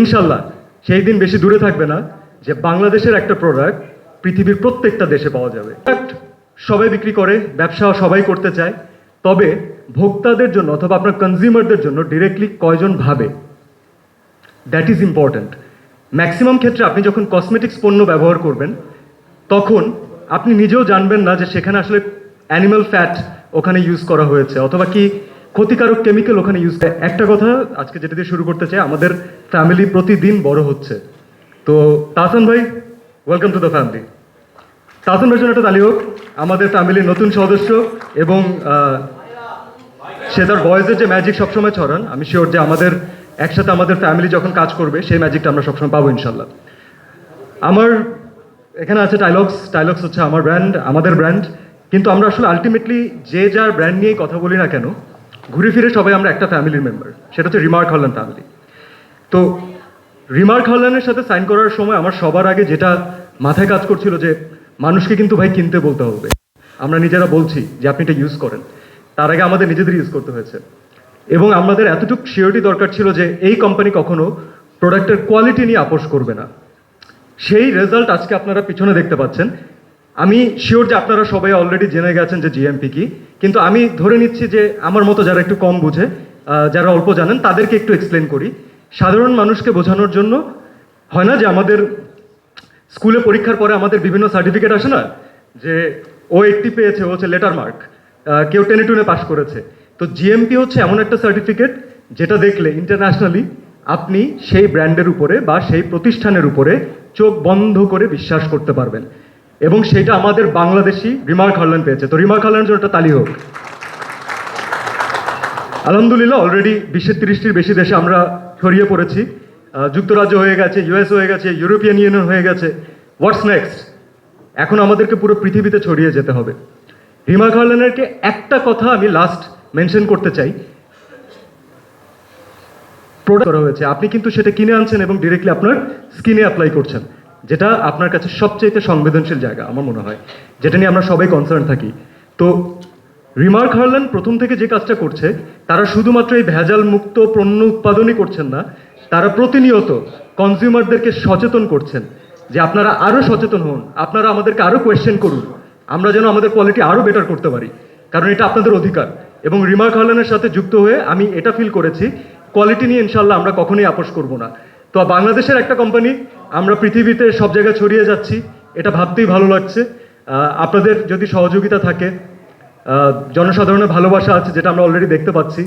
ইনশাল্লাহ, সেই দিন বেশি দূরে থাকবে না যে বাংলাদেশের একটা প্রোডাক্ট পৃথিবীর প্রত্যেকটা দেশে পাওয়া যাবে। সবাই বিক্রি করে, ব্যবসা সবাই করতে চায়, তবে ভোক্তাদের জন্য অথবা আপনার কনজিউমারদের জন্য ডিরেক্টলি কয়জন ভাবে? দ্যাট ইজ ইম্পর্ট্যান্ট ম্যাক্সিমাম ক্ষেত্রে আপনি যখন কসমেটিক্স পণ্য ব্যবহার করবেন, তখন আপনি নিজেও জানবেন না যে সেখানে আসলে অ্যানিমাল ফ্যাট ওখানে ইউজ করা হয়েছে, অথবা কি ক্ষতিকারক কেমিক্যাল ওখানে ইউজ করে। একটা কথা আজকে যেটা দিয়ে শুরু করতে চাই, আমাদের ফ্যামিলি প্রতিদিন বড় হচ্ছে। তো তাহসান ভাই welcome to the family Tahsan ভাইয়ের জন্য একটা তালি হোক। আমাদের ফ্যামিলির নতুন সদস্য এবং সে তার ভয়েসের যে ম্যাজিক সবসময় ছড়ান, আমি শিওর যে আমাদের, একসাথে আমাদের ফ্যামিলি যখন কাজ করবে, সেই ম্যাজিকটা আমরা সবসময় পাবো ইনশাল্লাহ। আমার এখানে আছে টাইলক্স টাইলক্স হচ্ছে আমার ব্র্যান্ড আমাদের ব্র্যান্ড কিন্তু আমরা আসলে আলটিমেটলি যে যার ব্র্যান্ড নিয়েই কথা বলি না কেন ঘুরে ফিরে সবাই আমরা একটা ফ্যামিলির মেম্বার সেটা হচ্ছে রিমার্ক হল্যান্ড ফ্যামিলি তো রিমার্ক হল্যান্ডের সাথে সাইন করার সময় আমার সবার আগে যেটা মাথায় কাজ করছিল যে, মানুষকে কিন্তু ভাই কিনতে বলতে হবে। আমরা নিজেরা বলছি যে, আপনি এটা ইউজ করেন। তার আগে আমাদের নিজেদের ইউজ করতে হয়েছে। এবং আমাদের এতটুকু শিওরিটি দরকার ছিল যে, এই কোম্পানি কখনো প্রোডাক্টের কোয়ালিটি নিয়ে আপোষ করবে না। সেই রেজাল্ট আজকে আপনারা পিছনে দেখতে পাচ্ছেন। আমি শিওর যে আপনারা সবাই অলরেডি জেনে গেছেন যে জিএমপি কি, কিন্তু আমি ধরে নিচ্ছি যে আমার মতো যারা একটু কম বুঝে যারা অল্প জানেন, তাদেরকে একটু এক্সপ্লেন করি। সাধারণ মানুষকে বোঝানোর জন্য হয় না যে আমাদের স্কুলে পরীক্ষার পরে আমাদের বিভিন্ন সার্টিফিকেট আসে না? যে ও এইটটি পেয়েছে, ও হচ্ছে লেটার মার্ক কেউ টেনে টুনে পাশ করেছে। তো জিএমপি হচ্ছে এমন একটা সার্টিফিকেট যেটা দেখলে ইন্টারন্যাশনালি আপনি সেই ব্র্যান্ডের উপরে বা সেই প্রতিষ্ঠানের উপরে চোখ বন্ধ করে বিশ্বাস করতে পারবেন। এবং সেটা আমাদের বাংলাদেশি রিমার্ক হল্যান্ড পেয়েছে। তো রিমার্ক হল্যান্ড জন্য একটা তালি হোক। আলহামদুলিল্লাহ অলরেডি বিশ্বের তিরিশটির বেশি দেশে আমরা ছড়িয়ে পড়েছি। যুক্তরাজ্য হয়ে গেছে ইউএস হয়ে গেছে ইউরোপিয়ান ইউনিয়ন হয়ে গেছে। হোয়াটস নেক্সট এখন আমাদেরকে পুরো পৃথিবীতে ছড়িয়ে যেতে হবে। রিমা গার্লেনারকে একটা কথা আমি লাস্ট মেনশন করতে চাই। প্রোডাক্ট করা হয়েছে। আপনি কিন্তু সেটা কিনে আনছেন এবং ডিরেক্টলি আপনার স্কিনে অ্যাপ্লাই করছেন। যেটা আপনার কাছে সবচেয়ে সংবেদনশীল জায়গা, আমার মনে হয়, যেটা নিয়ে আমরা সবাই কনসার্ন থাকি। তো রিমার্ক হারল্যান্ড প্রথম থেকে যে কাজটা করছে, তারা শুধুমাত্র এই ভেজাল মুক্ত পণ্য উৎপাদনই করছেন না, তারা প্রতিনিয়ত কনজিউমারদেরকে সচেতন করছেন যে আপনারা আরও সচেতন হন, আপনারা আমাদেরকে আরও কোয়েশ্চেন করুন, আমরা যেন আমাদের কোয়ালিটি আরও বেটার করতে পারি, কারণ এটা আপনাদের অধিকার। এবং রিমার্ক হারল্যান্ডের সাথে যুক্ত হয়ে আমি এটা ফিল করেছি কোয়ালিটি নিয়ে ইনশাল্লাহ আমরা কখনোই আপোষ করব না। তো বাংলাদেশের একটা কোম্পানি আমরা পৃথিবীতে সব জায়গায় ছড়িয়ে যাচ্ছি, এটা ভাবতেই ভালো লাগছে। আপনাদের যদি সহযোগিতা থাকে জনসাধারণের ভালোবাসা আছে, যেটা আমরা অলরেডি দেখতে পাচ্ছি।